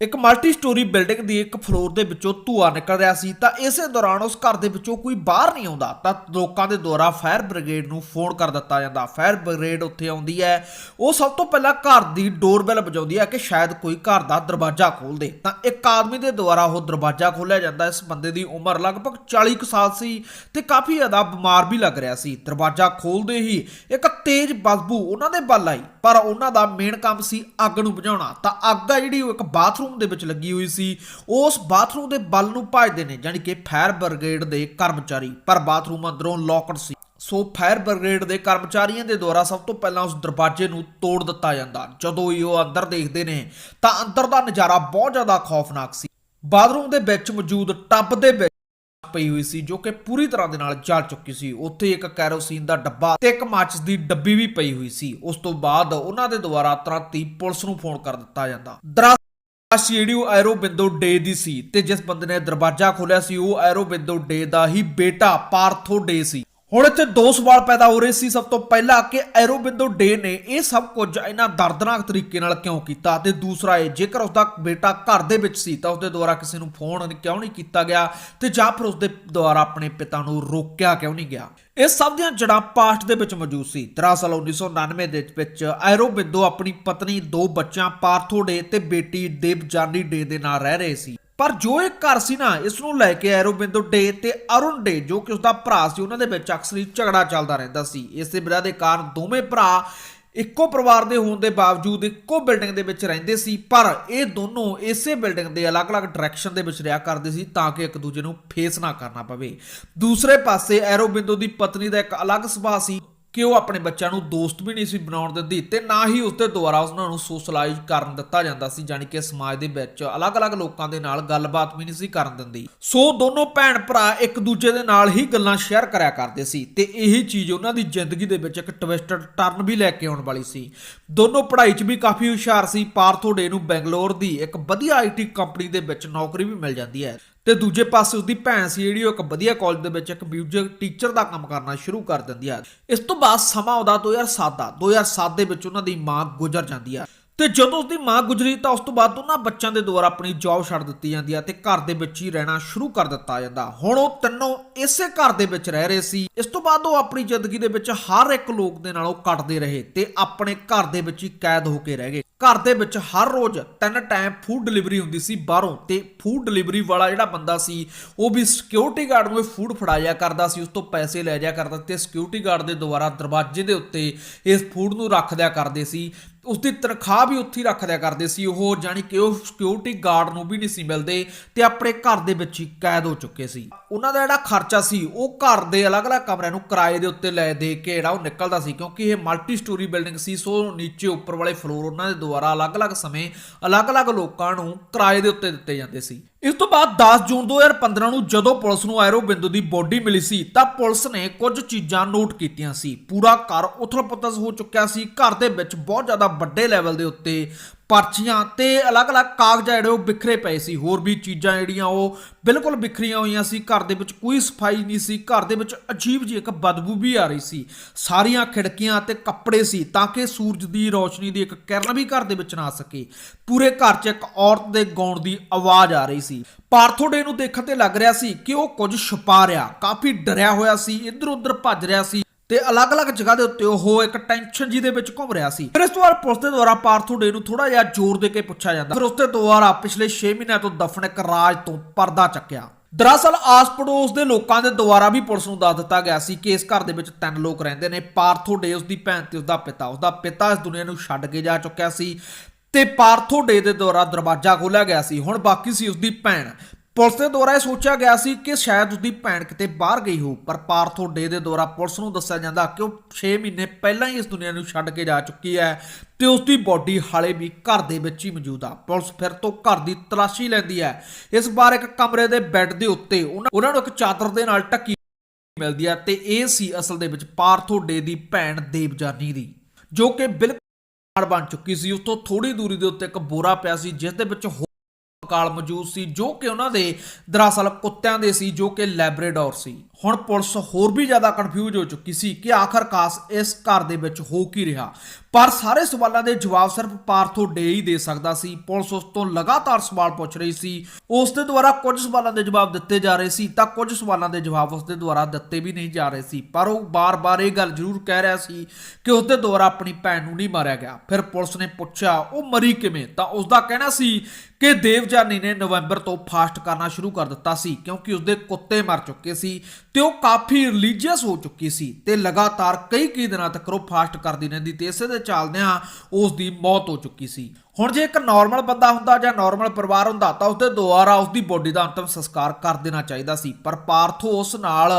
ਇੱਕ multi storey building ਦੀ ਇੱਕ floor ਦੇ ਵਿੱਚੋਂ ਧੂਆ ਨਿਕਲ ਰਿਹਾ ਸੀ, ਤਾਂ ਇਸੇ ਦੌਰਾਨ ਉਸ ਘਰ ਦੇ ਵਿੱਚੋਂ ਕੋਈ ਬਾਹਰ ਨਹੀਂ ਆਉਂਦਾ, ਤਾਂ ਲੋਕਾਂ ਦੇ ਦੁਆਰਾ ਫਾਇਰ ਬ੍ਰਿਗੇਡ ਨੂੰ ਫੋਨ ਕਰ ਦਿੱਤਾ ਜਾਂਦਾ। ਫਾਇਰ ਬ੍ਰਿਗੇਡ ਉੱਥੇ ਆਉਂਦੀ ਹੈ। ਉਹ ਸਭ ਤੋਂ ਪਹਿਲਾਂ ਘਰ ਦੀ ਡੋਰਬੈਲ ਵਜਾਉਂਦੀ ਹੈ ਕਿ ਸ਼ਾਇਦ ਕੋਈ ਘਰ ਦਾ ਦਰਵਾਜ਼ਾ ਖੋਲ ਦੇ। ਤਾਂ ਇੱਕ ਆਦਮੀ ਦੇ ਦੁਆਰਾ ਉਹ ਦਰਵਾਜ਼ਾ ਖੋਲ੍ਹਿਆ ਜਾਂਦਾ, ਇਸ ਬੰਦੇ ਦੀ ਉਮਰ ਲਗਭਗ 40 ਕੁ ਸਾਲ ਸੀ ਤੇ ਕਾਫੀ ਜ਼ਿਆਦਾ ਬਿਮਾਰ ਵੀ ਲੱਗ ਰਿਹਾ ਸੀ। ਦਰਵਾਜ਼ਾ ਖੋਲਦੇ ਹੀ ਇੱਕ ਤੇਜ਼ ਬਦਬੂ ਉਹਨਾਂ ਦੇ ਵੱਲ ਆਈ, ਪਰ ਉਹਨਾਂ ਦਾ ਮੇਨ ਕੰਮ ਸੀ ਅੱਗ ਨੂੰ ਬੁਝਾਉਣਾ। ਤਾਂ ਅੱਗ ਆ ਜਿਹੜੀ ਉਹ ਇੱਕ ਬਾਥਰੂਮ ਦੇ ਵਿੱਚ ਲੱਗੀ ਹੋਈ ਸੀ। ਉਸ ਬਾਥਰੂਮ ਦੇ ਬਲ ਨੂੰ ਭੱਜਦੇ ਨੇ ਯਾਨੀ ਕਿ ਫਾਇਰ ਬ੍ਰਿਗੇਡ ਦੇ ਕਰਮਚਾਰੀ। ਪਰ ਬਾਥਰੂਮ ਅੰਦਰੋਂ ਲੌਕਡ ਸੀ। ਸੋ ਫਾਇਰ ਬ੍ਰਿਗੇਡ ਦੇ ਕਰਮਚਾਰੀਆਂ ਦੇ ਦੁਆਰਾ ਸਭ ਤੋਂ ਪਹਿਲਾਂ ਉਸ ਦਰਵਾਜ਼ੇ ਨੂੰ ਤੋੜ ਦਿੱਤਾ ਜਾਂਦਾ। ਜਦੋਂ ਹੀ ਉਹ ਅੰਦਰ ਦੇਖਦੇ ਨੇ, ਤਾਂ ਅੰਦਰ ਦਾ ਨਜ਼ਾਰਾ ਬਹੁਤ ਜ਼ਿਆਦਾ ਖੌਫਨਾਕ ਸੀ। ਬਾਥਰੂਮ ਦੇ ਵਿੱਚ ਮੌਜੂਦ ਟੱਬ ਦੇ ਵਿੱਚ ਪਈ ਹੋਈ ਸੀ, ਜੋ ਕਿ ਪੂਰੀ ਤਰ੍ਹਾਂ ਦੇ ਨਾਲ ਜਲ ਚੁੱਕੀ ਸੀ। ਉੱਥੇ ਇੱਕ ਕੈਰੋਸੀਨ ਦਾ ਡੱਬਾ ਤੇ ਇੱਕ ਮਾਚਿਸ ਦੀ ਡੱਬੀ ਵੀ ਪਈ ਹੋਈ ਸੀ। ਉਸ ਤੋਂ ਬਾਅਦ ਉਹਨਾਂ ਦੇ ਦੁਆਰਾ ਤੁਰੰਤ ਹੀ ਪੁਲਿਸ ਨੂੰ ਫੋਨ ਕਰ ਦਿੱਤਾ ਜਾਂਦਾ। ਦਰਅਸਲ ਸੀਡੀਓ ਐਰੋ ਬਿੰਦੋ ਡੇ ਦੀ ਸੀ ਤੇ ਜਿਸ ਬੰਦੇ ਨੇ ਦਰਵਾਜ਼ਾ ਖੋਲਿਆ ਸੀ, ਉਹ ਐਰੋ ਬਿੰਦੋ ਡੇ ਦਾ ਹੀ ਬੇਟਾ ਪਾਰਥੋ ਡੇ ਸੀ। ਹੁਣ ਇੱਥੇ ਦੋ ਸਵਾਲ ਪੈਦਾ ਹੋ ਰਹੇ ਸੀ। ਸਭ ਤੋਂ ਪਹਿਲਾ ਕਿ ਐਰੋਬਿੰਦੋ ਡੇ ਨੇ ਇਹ ਸਭ ਕੁਝ ਇਹਨਾਂ ਦਰਦਨਾਕ ਤਰੀਕੇ ਨਾਲ ਕਿਉਂ ਕੀਤਾ ਤੇ ਦੂਸਰਾ ਇਹ, ਜੇਕਰ ਉਸਦਾ ਬੇਟਾ ਘਰ ਦੇ ਵਿੱਚ ਸੀ ਤਾਂ ਉਸਦੇ ਦੁਆਰਾ ਕਿਸੇ ਨੂੰ ਫੋਨ ਕਿਉਂ ਨਹੀਂ ਕੀਤਾ ਗਿਆ ਤੇ ਜਾਂ ਫਿਰ ਉਸਦੇ ਦੁਆਰਾ ਆਪਣੇ ਪਿਤਾ ਨੂੰ ਰੋਕਿਆ ਕਿਉਂ ਨਹੀਂ ਗਿਆ? ਇਹ ਸਭ ਦੀਆਂ ਜੜਾਂ ਪਾਸਟ ਦੇ ਵਿੱਚ ਮੌਜੂਦ ਸੀ। ਦਰਅਸਲ 1999 ਦੇ ਵਿੱਚ ਐਰੋਬਿੰਦੋ ਆਪਣੀ ਪਤਨੀ, ਦੋ ਬੱਚਿਆਂ, ਪਾਰਥੋ ਡੇ ਤੇ ਬੇਟੀ ਦੇਵਜਾਨੀ ਡੇ ਦੇ ਨਾਲ ਰਹਿ ਰਹੇ ਸੀ। ਪਰ ਜੋ ਇਹ ਘਰ ਸੀ ਨਾ ਇਸ ਨੂੰ ਲੈ ਕੇ ਐਰੋਬਿੰਦੋ ਡੇ ਤੇ ਅਰੁਣ ਡੇ, ਜੋ ਕਿ ਉਸਦਾ ਭਰਾ ਸੀ, ਉਹਨਾਂ ਦੇ ਵਿੱਚ ਅਕਸਰ ਹੀ ਝਗੜਾ ਚੱਲਦਾ ਰਹਿੰਦਾ ਸੀ। ਇਸੇ ਵਿਰੋਧ ਦੇ ਕਾਰਨ ਦੋਵੇਂ ਭਰਾ ਇੱਕੋ ਪਰਿਵਾਰ ਦੇ ਹੋਣ ਦੇ ਬਾਵਜੂਦ ਇੱਕੋ ਬਿਲਡਿੰਗ ਦੇ ਵਿੱਚ ਰਹਿੰਦੇ ਸੀ, ਪਰ ਇਹ ਦੋਨੋਂ ਇਸੇ ਬਿਲਡਿੰਗ ਦੇ ਅਲੱਗ-ਅਲੱਗ ਡਾਇਰੈਕਸ਼ਨ ਦੇ ਵਿੱਚ ਰਿਹਾ ਕਰਦੇ ਸੀ, ਤਾਂ ਕਿ ਇੱਕ ਦੂਜੇ ਨੂੰ ਫੇਸ ਨਾ ਕਰਨਾ ਪਵੇ। ਦੂਸਰੇ ਪਾਸੇ ਐਰੋਬਿੰਦੋ ਦੀ ਪਤਨੀ ਦਾ ਇੱਕ ਅਲੱਗ ਸੁਭਾਅ ਸੀ। ਕਿ ਉਹ ਆਪਣੇ ਬੱਚਿਆਂ ਨੂੰ ਦੋਸਤ ਵੀ ਨਹੀਂ ਸੀ ਬਣਾਉਣ ਦਿੰਦੀ ਤੇ ਨਾ ਹੀ ਉਸਦੇ ਦੁਆਰਾ ਉਹਨਾਂ ਨੂੰ ਸੋਸ਼ਲਾਈਜ਼ ਕਰਨ ਦਿੱਤਾ ਜਾਂਦਾ ਸੀ, ਜਾਣੀ ਕਿ ਸਮਾਜ ਦੇ ਵਿੱਚ ਅਲੱਗ-ਅਲੱਗ ਲੋਕਾਂ ਦੇ ਨਾਲ ਗੱਲਬਾਤ ਵੀ ਨਹੀਂ ਸੀ ਕਰਨ ਦਿੰਦੀ। ਸੋ ਦੋਨੋਂ ਭੈਣ ਭਰਾ ਇੱਕ ਦੂਜੇ ਦੇ ਨਾਲ ਹੀ ਗੱਲਾਂ ਸ਼ੇਅਰ ਕਰਿਆ ਕਰਦੇ ਸੀ ਤੇ ਇਹੀ ਚੀਜ਼ ਉਹਨਾਂ ਦੀ ਜ਼ਿੰਦਗੀ ਦੇ ਵਿੱਚ ਇੱਕ ਟਵਿਸਟਡ ਟਰਨ ਵੀ ਲੈ ਕੇ ਆਉਣ ਵਾਲੀ ਸੀ। ਦੋਨੋਂ ਪੜ੍ਹਾਈ 'ਚ ਵੀ ਕਾਫੀ ਹੁਸ਼ਿਆਰ ਸੀ ਪਾਰਥੋਡੇ ਨੂੰ ਬੈਂਗਲੌਰ ਦੀ ਇੱਕ ਵਧੀਆ ਆਈਟੀ ਕੰਪਨੀ ਦੇ ਵਿੱਚ ਨੌਕਰੀ ਵੀ ਮਿਲ ਜਾਂਦੀ ਹੈ। ਤੇ ਦੂਜੇ ਪਾਸੇ ਉਸਦੀ ਭੈਣ ਸੀ ਜਿਹੜੀ ਉਹ ਇੱਕ ਵਧੀਆ ਕਾਲਜ ਦੇ ਵਿੱਚ ਇੱਕ ਮਿਊਜ਼ਿਕ ਟੀਚਰ ਦਾ ਕੰਮ ਕਰਨਾ ਸ਼ੁਰੂ ਕਰ ਦਿੰਦੀ ਹੈ ਇਸ ਤੋਂ ਬਾਅਦ ਸਮਾਂ ਆਉਂਦਾ 2007 ਦਾ 2007 ਦੇ ਵਿੱਚ ਉਹਨਾਂ ਦੀ ਮਾਂ ਗੁਜ਼ਰ ਜਾਂਦੀ ਹੈ ਤੇ ਜਦੋਂ ਉਸਦੀ ਮਾਂ ਗੁਜਰੀ ਤਾਂ ਉਸ ਤੋਂ ਬਾਅਦ ਉਹਨਾਂ ਬੱਚਿਆਂ ਦੇ ਦੁਆਰਾ ਆਪਣੀ ਜੌਬ ਛੱਡ ਦਿੱਤੀ ਜਾਂਦੀ ਹੈ ਤੇ ਘਰ ਦੇ ਵਿੱਚ ਹੀ ਰਹਿਣਾ ਸ਼ੁਰੂ ਕਰ ਦਿੱਤਾ ਜਾਂਦਾ। ਹੁਣ ਉਹ ਤਿੰਨੋਂ ਇਸੇ ਘਰ ਦੇ ਵਿੱਚ ਰਹਿ ਰਹੇ ਸੀ। ਇਸ ਤੋਂ ਬਾਅਦ ਉਹ ਆਪਣੀ ਜ਼ਿੰਦਗੀ ਦੇ ਵਿੱਚ ਹਰ ਇੱਕ ਲੋਕ ਦੇ ਨਾਲ ਉਹ ਕੱਟਦੇ ਰਹੇ ਤੇ ਆਪਣੇ ਘਰ ਦੇ ਵਿੱਚ ਹੀ ਕੈਦ ਹੋ ਕੇ ਰਹਿ ਗਏ। ਘਰ ਦੇ ਵਿੱਚ ਹਰ ਰੋਜ਼ ਤਿੰਨ ਟਾਈਮ ਫੂਡ ਡਿਲੀਵਰੀ ਹੁੰਦੀ ਸੀ ਬਾਹਰੋਂ ਤੇ ਫੂਡ ਡਿਲੀਵਰੀ ਵਾਲਾ ਜਿਹੜਾ ਬੰਦਾ ਸੀ, ਉਹ ਵੀ ਸਿਕਿਉਰਿਟੀ ਗਾਰਡ ਨੂੰ ਇਹ ਫੂਡ ਫੜਾਇਆ ਕਰਦਾ ਸੀ, ਉਸ ਤੋਂ ਪੈਸੇ ਲੈ ਜਾਇਆ ਕਰਦਾ ਤੇ ਸਿਕਿਉਰਿਟੀ ਗਾਰਡ ਦੇ ਦੁਆਰਾ ਦਰਵਾਜ਼ੇ ਦੇ ਉੱਤੇ ਇਸ ਫੂਡ ਨੂੰ ਰੱਖ ਦਿਆ ਕਰਦੇ ਸੀ। ਉਸਦੀ ਤਨਖਾਹ ਵੀ ਉੱਥੇ ਹੀ ਰੱਖ ਦਿਆ ਕਰਦੇ ਸੀ ਉਹ ਜਾਨੀ ਕਿ ਉਹ ਸਿਕਿਉਰਿਟੀ ਗਾਰਡ ਨੂੰ ਵੀ ਨਹੀਂ ਸੀ ਮਿਲਦੇ ਤੇ ਆਪਣੇ ਘਰ ਦੇ ਵਿੱਚ ਹੀ ਕੈਦ ਹੋ ਚੁੱਕੇ ਸੀ। ਉਹਨਾਂ ਦਾ ਜਿਹੜਾ ਖਰਚਾ ਸੀ, ਉਹ ਘਰ ਦੇ ਅਲੱਗ-ਅਲੱਗ ਕਮਰਿਆਂ ਨੂੰ ਕਿਰਾਏ ਦੇ ਉੱਤੇ ਲੈ ਦੇ ਕੇ ਜਿਹੜਾ ਉਹ ਨਿਕਲਦਾ ਸੀ, ਕਿਉਂਕਿ ਇਹ ਮਲਟੀ ਸਟੋਰੀ ਬਿਲਡਿੰਗ ਸੀ, ਸੋ ਨੀਚੇ ਉੱਪਰ ਵਾਲੇ ਫਲੋਰ ਉਹਨਾਂ ਦੇ ਦੁਆਰਾ ਅਲੱਗ-ਅਲੱਗ ਸਮੇਂ ਅਲੱਗ-ਅਲੱਗ ਲੋਕਾਂ ਨੂੰ ਕਿਰਾਏ ਦੇ ਉੱਤੇ ਦਿੱਤੇ ਜਾਂਦੇ ਸੀ। ਇਸ ਤੋਂ ਬਾਅਦ 10 ਜੂਨ 2015 ਨੂੰ ਜਦੋਂ ਪੁਲਿਸ ਨੂੰ ਐਰੋ ਬਿੰਦੂ ਦੀ ਬੋਡੀ ਮਿਲੀ ਸੀ, ਤਾਂ ਪੁਲਿਸ ਨੇ ਕੁਝ ਚੀਜ਼ਾਂ ਨੋਟ ਕੀਤੀਆਂ ਸੀ। ਪੂਰਾ ਘਰ ਉਥਲ-ਪੁਥਲ ਹੋ ਚੁੱਕਿਆ ਸੀ, ਘਰ ਦੇ ਵਿੱਚ ਬਹੁਤ ਜ਼ਿਆਦਾ ਵੱਡੇ ਲੈਵਲ ਦੇ ਉੱਤੇ ਪਰਚੀਆਂ ਤੇ ਅਲੱਗ-ਅਲੱਗ ਕਾਗਜ਼ ਜਿਹੜੇ ਉਹ ਬਿਖਰੇ ਪਏ ਸੀ। ਹੋਰ ਵੀ ਚੀਜ਼ਾਂ ਜਿਹੜੀਆਂ ਉਹ ਬਿਲਕੁਲ ਬਿਖਰੀਆਂ ਹੋਈਆਂ ਸੀ। ਘਰ ਦੇ ਵਿੱਚ ਕੋਈ ਸਫ਼ਾਈ ਨਹੀਂ ਸੀ। ਘਰ ਦੇ ਵਿੱਚ ਅਜੀਬ ਜਿਹੀ ਇੱਕ ਬਦਬੂ ਵੀ ਆ ਰਹੀ ਸੀ। ਸਾਰੀਆਂ ਖਿੜਕੀਆਂ ਤੇ ਕੱਪੜੇ ਸੀ ਤਾਂ ਕਿ ਸੂਰਜ ਦੀ ਰੋਸ਼ਨੀ ਦੀ ਇੱਕ ਕਿਰਨ ਵੀ ਘਰ ਦੇ ਵਿੱਚ ਨਾ ਆ ਸਕੇ। ਪੂਰੇ ਘਰ 'ਚ ਇੱਕ ਔਰਤ ਦੇ ਗਾਉਣ ਦੀ ਆਵਾਜ਼ ਆ ਰਹੀ ਸੀ। ਪਾਰਥੋਡੇ ਨੂੰ ਦੇਖਣ ਤੇ ਲੱਗ ਰਿਹਾ ਸੀ ਕਿ ਉਹ ਕੁਝ ਛੁਪਾ ਰਿਹਾ। ਕਾਫੀ ਡਰਿਆ ਹੋਇਆ ਸੀ। ਇੱਧਰ ਉੱਧਰ ਭੱਜ ਰਿਹਾ ਸੀ। ਤੇ ਅਲੱਗ-ਅਲੱਗ ਜਗ੍ਹਾ ਦੇ ਉੱਤੇ ਉਹ ਇੱਕ ਟੈਨਸ਼ਨ ਜੀ ਦੇ ਵਿੱਚ ਘੁੰਮ ਰਿਹਾ ਸੀ। ਫਿਰ ਇਸ ਤੋਂ ਬਾਅਦ ਪੁਲਿਸ ਦੇ ਦੁਆਰਾ ਪਾਰਥੋ ਡੇ ਨੂੰ ਥੋੜਾ ਜਿਹਾ ਜ਼ੋਰ ਦੇ ਕੇ ਪੁੱਛਿਆ ਜਾਂਦਾ। ਫਿਰ ਉਸ ਦੇ ਦੁਆਰਾ ਪਿਛਲੇ 6 ਮਹੀਨਿਆਂ ਤੋਂ ਦਫਨ ਇੱਕ ਰਾਜ ਤੋਂ ਪਰਦਾ ਚੱਕਿਆ। ਦਰਅਸਲ ਆਸ ਪੜੋਸ ਦੇ ਲੋਕਾਂ ਦੇ ਦੁਆਰਾ ਵੀ ਪੁਲਿਸ ਨੂੰ ਦੱਸ ਦਿੱਤਾ ਗਿਆ ਸੀ ਕਿ ਇਸ ਘਰ ਦੇ ਵਿੱਚ ਤਿੰਨ ਲੋਕ ਰਹਿੰਦੇ ਨੇ। ਪਾਰਥੋ ਡੇ ਉਸ ਦੀ ਭੈਣ ਤੇ ਉਸ ਦਾ ਪਿਤਾ। ਉਸ ਦਾ ਪਿਤਾ ਇਸ ਦੁਨੀਆ ਨੂੰ ਛੱਡ ਕੇ ਜਾ ਚੁੱਕਿਆ ਸੀ ਤੇ ਪਾਰਥੋ ਡੇ ਦੇ ਦੁਆਰਾ ਦਰਵਾਜ਼ਾ ਖੋਲਿਆ ਗਿਆ ਸੀ। ਹੁਣ ਬਾਕੀ ਸੀ ਉਸ ਦੀ ਭੈਣ। ਪੁਲਿਸ ਦੇ ਦੁਆਰਾ ਇਹ ਸੋਚਿਆ ਗਿਆ ਸੀ ਕਿ ਸ਼ਾਇਦ ਉਸਦੀ ਭੈਣ ਕਿਤੇ ਬਾਹਰ ਗਈ ਹੋ ਪਰ ਪਾਰਥੋ ਡੇ ਦੇ ਦੁਆਰਾ ਪੁਲਿਸ ਨੂੰ ਦੱਸਿਆ ਜਾਂਦਾ ਕਿ ਉਹ 6 ਮਹੀਨੇ ਪਹਿਲਾਂ ਹੀ ਇਸ ਦੁਨੀਆ ਨੂੰ ਛੱਡ ਕੇ ਜਾ ਚੁੱਕੀ ਹੈ ਤੇ ਉਸ ਦੀ ਬਾਡੀ ਹਾਲੇ ਵੀ ਘਰ ਦੇ ਵਿੱਚ ਹੀ ਮੌਜੂਦ ਆ। ਪੁਲਿਸ ਫਿਰ ਤੋਂ ਘਰ ਦੀ ਤਲਾਸ਼ੀ ਲੈਂਦੀ ਹੈ। ਇਸ ਵਾਰ ਇੱਕ ਕਮਰੇ ਦੇ ਬੈੱਡ ਦੇ ਉੱਤੇ ਉਹਨਾਂ ਨੂੰ ਇੱਕ ਚਾਦਰ ਦੇ ਨਾਲ ਢੱਕੀ ਮਿਲਦੀ ਆ ਤੇ ਇਹ ਸੀ ਅਸਲ ਦੇ ਵਿੱਚ ਪਾਰਥੋ ਡੇ ਦੀ ਭੈਣ ਦੇਵਜਾਨੀ ਦੀ, ਜੋ ਕਿ ਬਿਲਕੁਲ ਬਣ ਚੁੱਕੀ ਸੀ। ਉਸ ਤੋਂ ਥੋੜੀ ਦੂਰੀ ਦੇ ਉੱਤੇ ਇੱਕ ਬੋਰਾ ਪਿਆ ਸੀ, ਜਿਸ ਦੇ ਵਿੱਚ ਕਾਲ ਮੌਜੂਦ ਸੀ, ਜੋ ਕਿ ਉਹਨਾਂ ਦੇ ਦਰਅਸਲ ਕੁੱਤਿਆਂ ਦੇ ਸੀ, ਜੋ ਕਿ ਲੈਬਰੇਡੋਰ ਸੀ। ਹੁਣ ਪੁਲਿਸ ਹੋਰ ਵੀ ਜ਼ਿਆਦਾ ਕਨਫਿਊਜ਼ ਹੋ ਚੁੱਕੀ ਸੀ ਕਿ ਆਖਰ ਆਖਰਕਾਰ ਇਸ ਘਰ ਦੇ ਵਿੱਚ ਹੋ ਕੀ ਰਿਹਾ। ਪਰ ਸਾਰੇ ਸਵਾਲਾਂ ਦੇ ਜਵਾਬ ਸਿਰਫ ਪਾਰਥੋ ਡੇ ਹੀ ਦੇ ਸਕਦਾ ਸੀ। ਪੁਲਿਸ ਉਸ ਤੋਂ ਲਗਾਤਾਰ ਸਵਾਲ ਪੁੱਛ ਰਹੀ ਸੀ। ਉਸ ਦੇ ਦੁਆਰਾ ਕੁਝ ਸਵਾਲਾਂ ਦੇ ਜਵਾਬ ਦਿੱਤੇ ਜਾ ਰਹੇ ਸੀ ਤਾਂ ਕੁਝ ਸਵਾਲਾਂ ਦੇ ਜਵਾਬ ਉਸ ਦੇ ਦੁਆਰਾ ਦਿੱਤੇ ਵੀ ਨਹੀਂ ਜਾ ਰਹੇ ਸੀ। ਪਰ ਉਹ ਬਾਰ-ਬਾਰ ਇਹ ਗੱਲ ਜ਼ਰੂਰ ਕਹਿ ਰਿਹਾ ਸੀ ਕਿ ਉਸ ਦੇ ਦੁਆਰਾ ਆਪਣੀ ਭੈਣ ਨੂੰ ਨਹੀਂ ਮਾਰਿਆ ਗਿਆ। ਫਿਰ ਪੁਲਿਸ ਨੇ ਪੁੱਛਿਆ, ਉਹ ਮਰੀ ਕਿਵੇਂ? ਤਾਂ ਉਸ ਦਾ ਕਹਿਣਾ ਸੀ ਕਿ ਦੇਵਜਾਨੀ ਨੇ ਨਵੰਬਰ ਤੋਂ ਫਾਸਟ ਕਰਨਾ ਸ਼ੁਰੂ ਕਰ ਦਿੱਤਾ ਸੀ ਕਿਉਂਕਿ ਉਸਦੇ ਕੁੱਤੇ ਮਰ ਚੁੱਕੇ ਸੀ। ਤੇ ਉਹ ਕਾਫੀ ਰਿਲੀਜੀਅਸ ਹੋ ਚੁੱਕੀ ਸੀ ਤੇ ਲਗਾਤਾਰ ਕਈ ਕਈ ਦਿਨਾਂ ਤੱਕ ਉਹ ਫਾਸਟ ਕਰਦੀ ਰਹਿੰਦੀ ਤੇ ਇਸੇ ਦੇ ਚੱਲਦਿਆਂ ਉਸ ਦੀ ਮੌਤ ਹੋ ਚੁੱਕੀ ਸੀ। ਹੁਣ ਜੇ ਇੱਕ ਨਾਰਮਲ ਬੰਦਾ ਹੁੰਦਾ ਜਾਂ ਨਾਰਮਲ ਪਰਿਵਾਰ ਹੁੰਦਾ, ਤਾਂ ਉਸਦੇ ਦੁਆਰਾ ਉਸਦੀ ਬੋਡੀ ਦਾ ਅੰਤਮ ਸੰਸਕਾਰ ਕਰ ਦੇਣਾ ਚਾਹੀਦਾ ਸੀ। ਪਰ ਪਾਰਥੋ ਉਸ ਨਾਲ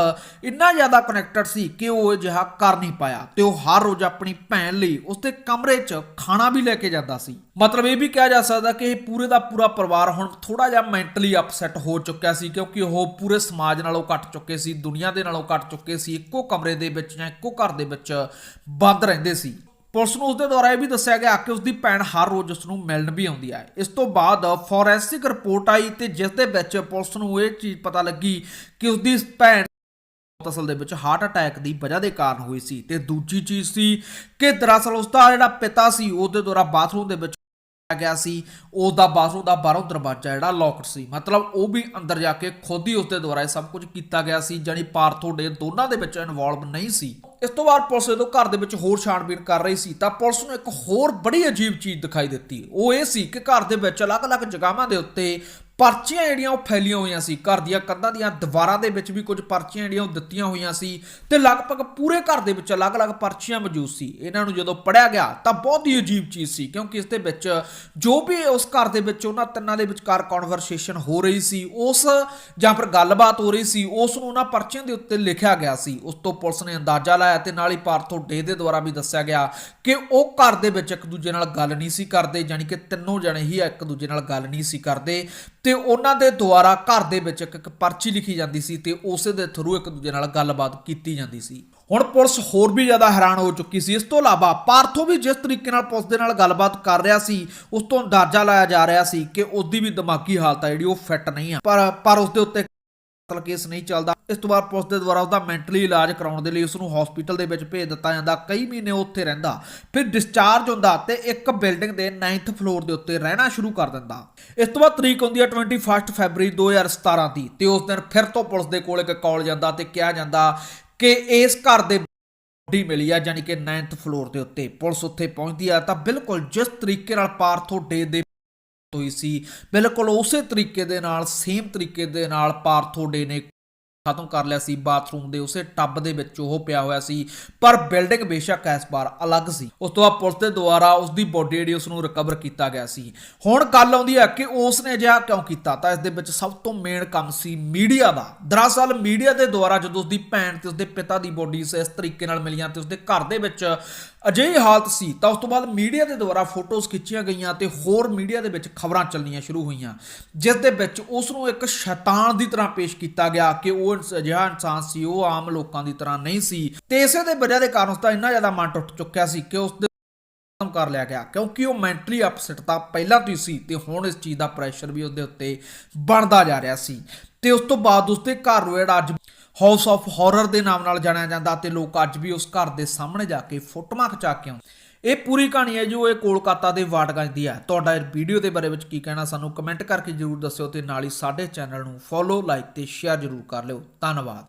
ਇੰਨਾ ਜ਼ਿਆਦਾ ਕਨੈਕਟਡ ਸੀ ਕਿ ਉਹ ਅਜਿਹਾ ਕਰ ਨਹੀਂ ਪਾਇਆ ਤੇ ਉਹ ਹਰ ਰੋਜ਼ ਆਪਣੀ ਭੈਣ ਲਈ ਉਸਦੇ ਕਮਰੇ 'ਚ ਖਾਣਾ ਵੀ ਲੈ ਕੇ ਜਾਂਦਾ ਸੀ। ਮਤਲਬ ਇਹ ਵੀ ਕਿਹਾ ਜਾ ਸਕਦਾ ਕਿ ਇਹ ਪੂਰੇ ਦਾ ਪੂਰਾ ਪਰਿਵਾਰ ਹੁਣ ਥੋੜਾ ਜਿਹਾ ਮੈਂਟਲੀ ਅਪਸੈਟ ਹੋ ਚੁੱਕਿਆ ਸੀ, ਕਿਉਂਕਿ ਉਹ ਪੂਰੇ ਸਮਾਜ ਨਾਲੋਂ ਕੱਟ ਚੁੱਕੇ ਸੀ, ਦੁਨੀਆ ਦੇ ਨਾਲੋਂ ਕੱਟ ਚੁੱਕੇ ਸੀ, ਇੱਕੋ ਕਮਰੇ ਦੇ ਵਿੱਚ ਜਾਂ ਇੱਕੋ ਘਰ ਦੇ ਵਿੱਚ ਬੰਦ ਰਹਿੰਦੇ ਸੀ। ਪੁਲਿਸ ਨੂੰ ਉਸਦੇ ਦੁਆਰਾ ਇਹ ਵੀ ਦੱਸਿਆ ਗਿਆ ਕਿ ਉਸਦੀ ਭੈਣ ਹਰ ਰੋਜ਼ ਉਸ ਨੂੰ ਮਿਲਣ ਵੀ ਆਉਂਦੀ ਹੈ। ਇਸ ਤੋਂ ਬਾਅਦ ਫੋਰੈਂਸਿਕ ਰਿਪੋਰਟ ਆਈ ਤੇ ਜਿਸ ਦੇ ਵਿੱਚ ਪੁਲਿਸ ਨੂੰ ਇਹ ਚੀਜ਼ ਪਤਾ ਲੱਗੀ ਕਿ ਉਸਦੀ ਭੈਣ ਅਸਲ ਦੇ ਵਿੱਚ ਹਾਰਟ ਅਟੈਕ ਦੀ ਵਜ੍ਹਾ ਦੇ ਕਾਰਨ ਹੋਈ ਸੀ। ਤੇ ਦੂਜੀ ਚੀਜ਼ ਸੀ ਕਿ ਦਰਅਸਲ ਉਸਦਾ ਜਿਹੜਾ ਪਿਤਾ ਸੀ, ਉਹਦੇ ਦੁਆਰਾ ਬਾਥਰੂਮ ਦੇ ਵਿੱਚ ਆ ਗਿਆ ਸੀ। ਉਸ ਦਾ ਬਾਥਰੂਮ ਦਾ ਬਾਹਰੋਂ ਦਰਵਾਜ਼ਾ ਜਿਹੜਾ ਲੌਕਡ ਸੀ। ਮਤਲਬ ਉਹ ਵੀ ਅੰਦਰ ਜਾ ਕੇ ਖੁਦ ਹੀ ਉਸਦੇ ਦੁਆਰਾ ਇਹ ਸਭ ਕੁਝ ਕੀਤਾ ਗਿਆ ਸੀ ਜਾਨੀ ਪਾਰਥੋ ਡੇ ਦੋਨਾਂ ਦੇ ਵਿੱਚ ਇਨਵੋਲਵ ਨਹੀਂ ਸੀ। ਇਸ ਤੋਂ ਬਾਅਦ ਪੁਲਿਸ ਜਦੋਂ ਘਰ ਦੇ ਵਿੱਚ ਹੋਰ ਛਾਣਬੀਣ ਕਰ ਰਹੀ ਸੀ, ਤਾਂ ਪੁਲਿਸ ਨੂੰ ਇੱਕ ਹੋਰ ਬੜੀ ਅਜੀਬ ਚੀਜ਼ ਦਿਖਾਈ ਦਿੱਤੀ। ਉਹ ਇਹ ਸੀ ਕਿ ਘਰ ਦੇ ਵਿੱਚ ਅਲੱਗ-ਅਲੱਗ ਜਗ੍ਹਾਵਾਂ ਦੇ ਉੱਤੇ ਪਰਚੀਆਂ ਜਿਹੜੀਆਂ ਉਹ ਫੈਲੀਆਂ ਹੋਈਆਂ ਸੀ। ਘਰ ਦੀਆਂ ਕੰਧਾਂ ਦੀਆਂ ਦੀਵਾਰਾਂ ਦੇ ਵਿੱਚ ਵੀ ਕੁਝ ਪਰਚੀਆਂ ਜਿਹੜੀਆਂ ਉਹ ਦਿੱਤੀਆਂ ਹੋਈਆਂ ਸੀ ਤੇ ਲਗਭਗ ਪੂਰੇ ਘਰ ਦੇ ਵਿੱਚ ਅਲੱਗ-ਅਲੱਗ ਪਰਚੀਆਂ ਮੌਜੂਦ ਸੀ। ਇਹਨਾਂ ਨੂੰ ਜਦੋਂ ਪੜਿਆ ਗਿਆ ਤਾਂ ਬਹੁਤ ਹੀ ਅਜੀਬ ਚੀਜ਼ ਸੀ ਕਿਉਂਕਿ ਇਸ ਦੇ ਵਿੱਚ ਜੋ ਵੀ ਉਸ ਘਰ ਦੇ ਵਿੱਚ ਉਹਨਾਂ ਤਿੰਨਾਂ ਦੇ ਵਿਚਕਾਰ ਕਨਵਰਸੇਸ਼ਨ ਹੋ ਰਹੀ ਸੀ, ਉਸ ਜਾਂ ਫਿਰ ਗੱਲਬਾਤ ਹੋ ਰਹੀ ਸੀ, ਉਸ ਨੂੰ ਉਹਨਾਂ ਪਰਚੀਆਂ ਦੇ ਉੱਤੇ ਲਿਖਿਆ ਗਿਆ ਸੀ। ਉਸ ਤੋਂ ਪੁਲਿਸ ਨੇ ਅੰਦਾਜ਼ਾ ਲਾਇਆ ਤੇ ਨਾਲ ਹੀ ਪਾਰਥੋ ਡੇ ਦੇ ਦੁਆਰਾ ਵੀ ਦੱਸਿਆ ਗਿਆ ਕਿ ਉਹ ਘਰ ਦੇ ਵਿੱਚ ਇੱਕ ਦੂਜੇ ਨਾਲ ਗੱਲ ਨਹੀਂ ਸੀ ਕਰਦੇ, ਯਾਨੀ ਕਿ ਤਿੰਨੋਂ ਜਣੇ ਹੀ ਇੱਕ ਦੂਜੇ ਨਾਲ ਗੱਲ ਨਹੀਂ ਸੀ ਕਰਦੇ। ਤੇ ਉਹਨਾਂ ਦੇ ਦੁਆਰਾ ਘਰ ਦੇ ਵਿੱਚ ਇੱਕ ਪਰਚੀ ਲਿਖੀ ਜਾਂਦੀ ਸੀ ਤੇ ਉਸੇ ਦੇ ਥਰੂ ਇੱਕ ਦੂਜੇ ਨਾਲ ਗੱਲਬਾਤ ਕੀਤੀ ਜਾਂਦੀ ਸੀ। ਹੁਣ ਪੁਲਿਸ ਹੋਰ ਵੀ ਜ਼ਿਆਦਾ ਹੈਰਾਨ ਹੋ ਚੁੱਕੀ ਸੀ। ਇਸ ਤੋਂ ਇਲਾਵਾ ਪਾਰਥੋ ਵੀ ਜਿਸ ਤਰੀਕੇ ਨਾਲ ਪੁਲਿਸ ਦੇ ਨਾਲ ਗੱਲਬਾਤ ਕਰ ਰਿਹਾ ਸੀ, ਉਸ ਤੋਂ ਅੰਦਾਜ਼ਾ ਲਾਇਆ ਜਾ ਰਿਹਾ ਸੀ ਕਿ ਉਹਦੀ ਵੀ ਦਿਮਾਗੀ ਹਾਲਤ ਹੈ ਜਿਹੜੀ ਉਹ ਫਿੱਟ ਨਹੀਂ ਆ। ਪਰ ਪਰ ਉਸ ਦੇ ਉੱਤੇ ਕਤਲ ਕੇਸ ਨਹੀਂ ਚੱਲਦਾ। ਇਸ ਤੋਂ ਬਾਅਦ ਪੁਲਿਸ ਦੇ ਦੁਆਰਾ ਉਹਦਾ ਮੈਂਟਲੀ ਇਲਾਜ ਕਰਾਉਣ ਦੇ ਲਈ ਉਸ ਨੂੰ ਹਸਪੀਟਲ ਦੇ ਵਿੱਚ ਭੇਜ ਦਿੱਤਾ ਜਾਂਦਾ। ਕਈ ਮਹੀਨੇ ਉੱਥੇ ਰਹਿੰਦਾ। ਫਿਰ ਡਿਸਚਾਰਜ ਹੁੰਦਾ ਤੇ ਇੱਕ ਬਿਲਡਿੰਗ ਦੇ 9th ਫਲੋਰ ਦੇ ਉੱਤੇ ਰਹਿਣਾ ਸ਼ੁਰੂ ਕਰ ਦਿੰਦਾ। ਇਸ ਤੋਂ ਬਾਅਦ ਤਰੀਕ ਹੁੰਦੀ ਹੈ 21 ਫਰਵਰੀ 2017 ਦੀ ਤੇ ਉਸ ਦਿਨ ਫਿਰ ਤੋਂ ਪੁਲਿਸ ਦੇ ਕੋਲ ਇੱਕ ਕਾਲ ਜਾਂਦਾ ਤੇ ਕਿਹਾ ਜਾਂਦਾ ਕਿ ਇਸ ਘਰ ਦੇ ਬੋਡੀ ਮਿਲੀ ਆ ਯਾਨੀ ਕਿ 9th ਫਲੋਰ ਦੇ ਉੱਤੇ। ਪੁਲਿਸ ਉੱਥੇ ਪਹੁੰਚਦੀ ਆ ਤਾਂ ਬਿਲਕੁਲ ਜਿਸ ਤਰੀਕੇ ਨਾਲ ਪਾਰਥੋ ਡੇ ਦੇ ਹੋਈ ਸੀ। ਬਿਲਕੁਲ ਉਸੇ ਤਰੀਕੇ ਦੇ ਨਾਲ ਸੇਮ ਤਰੀਕੇ ਦੇ ਨਾਲ ਪਾਰਥੋ ਡੇ ਨੇ ਖਤਮ ਕਰ ਲਿਆ ਸੀ, ਬਾਥਰੂਮ ਦੇ ਉਸੇ ਟੱਬ ਦੇ ਵਿੱਚ ਉਹ ਪਿਆ ਹੋਇਆ ਸੀ, ਪਰ ਬਿਲਡਿੰਗ ਬੇਸ਼ੱਕ ਇਸ ਵਾਰ ਅਲੱਗ ਸੀ। ਉਸ ਤੋਂ ਬਾਅਦ ਪੁਲਿਸ ਦੇ ਦੁਆਰਾ ਉਸ ਦੀ ਬੋਡੀ ਜਿਹੜੀ ਉਸ ਨੂੰ ਰਿਕਵਰ ਕੀਤਾ ਗਿਆ ਸੀ। ਹੁਣ ਗੱਲ ਆਉਂਦੀ ਹੈ ਕਿ ਉਸ ਨੇ ਅਜਿਹਾ ਕਿਉਂ ਕੀਤਾ? ਤਾਂ ਇਸ ਦੇ ਵਿੱਚ ਸਭ ਤੋਂ ਮੇਨ ਕੰਮ ਸੀ ਮੀਡੀਆ ਦਾ। ਦਰਅਸਲ ਮੀਡੀਆ ਦੇ ਦੁਆਰਾ ਜਦੋਂ ਉਸ ਦੀ ਭੈਣ ਤੇ ਉਸ ਦੇ ਪਿਤਾ ਦੀ ਬੋਡੀ ਇਸ ਤਰੀਕੇ ਨਾਲ ਮਿਲੀਆਂ ਤੇ ਉਸ ਦੇ ਘਰ ਦੇ ਵਿੱਚ ਅਜਿਹੀ ਹਾਲਤ ਸੀ, ਤਾਂ ਉਸ ਤੋਂ ਬਾਅਦ ਮੀਡੀਆ ਦੇ ਦੁਆਰਾ ਫੋਟੋਜ਼ ਖਿੱਚੀਆਂ ਗਈਆਂ ਤੇ ਹੋਰ ਮੀਡੀਆ ਦੇ ਵਿੱਚ ਖਬਰਾਂ ਚੱਲਣੀਆਂ ਸ਼ੁਰੂ ਹੋਈਆਂ, ਜਿਸ ਦੇ ਵਿੱਚ ਉਸ ਨੂੰ ਇੱਕ ਸ਼ੈਤਾਨ ਦੀ ਤਰ੍ਹਾਂ ਪੇਸ਼ ਕੀਤਾ ਗਿਆ ਕਿ ਉਹ ਇਨਸ- ਅਜਿਹਾ ਇਨਸਾਨ ਸੀ, ਉਹ ਆਮ ਲੋਕਾਂ ਦੀ ਤਰ੍ਹਾਂ ਨਹੀਂ ਸੀ। ਤੇ ਇਸੇ ਦੇ ਵਜ੍ਹਾ ਦੇ ਕਾਰਨ ਉਸ ਦਾ ਇੰਨਾ ਜ਼ਿਆਦਾ ਮਨ ਟੁੱਟ ਚੁੱਕਿਆ ਸੀ ਕਿ ਉਸ ਦੇ ਖਤਮ ਕਰ ਲਿਆ ਗਿਆ, ਕਿਉਂਕਿ ਉਹ ਮੈਂਟਲੀ ਅਪਸੈਟ ਤਾਂ ਪਹਿਲਾਂ ਤੋਂ ਹੀ ਸੀ ਤੇ ਹੁਣ ਇਸ ਚੀਜ਼ ਦਾ ਪ੍ਰੈਸ਼ਰ ਵੀ ਉਹਦੇ ਉੱਤੇ ਬਣਦਾ ਜਾ ਰਿਹਾ ਸੀ। ਤੇ ਉਸ ਤੋਂ ਬਾਅਦ ਉਸਦੇ ਘਰ ਨੂੰ ਅੱਜ ਹਾਊਸ ਆਫ ਹਾਰਰ ਦੇ ਨਾਮ ਨਾਲ ਜਾਣਿਆ ਜਾਂਦਾ ਤੇ ਲੋਕ ਅੱਜ ਵੀ ਉਸ ਘਰ ਦੇ ਸਾਹਮਣੇ ਜਾ ਕੇ ਫੋਟੋਆਂ ਖਿਚਾ ਕੇ ਆਉਂਦੇ। ਇਹ ਪੂਰੀ ਕਹਾਣੀ ਹੈ ਜੋ ਇਹ ਕੋਲਕਾਤਾ ਦੇ ਵਾਟਗੰਜ ਦੀ ਹੈ। ਤੁਹਾਡਾ ਇਹ ਵੀਡੀਓ ਦੇ ਬਾਰੇ ਵਿੱਚ ਕੀ ਕਹਿਣਾ ਸਾਨੂੰ ਕਮੈਂਟ ਕਰਕੇ ਜਰੂਰ ਦੱਸਿਓ ਤੇ ਨਾਲ ਹੀ ਸਾਡੇ ਚੈਨਲ ਨੂੰ ਫੋਲੋ ਲਾਈਕ ਤੇ ਸ਼ੇਅਰ ਜਰੂਰ ਕਰ ਲਿਓ। ਧੰਨਵਾਦ।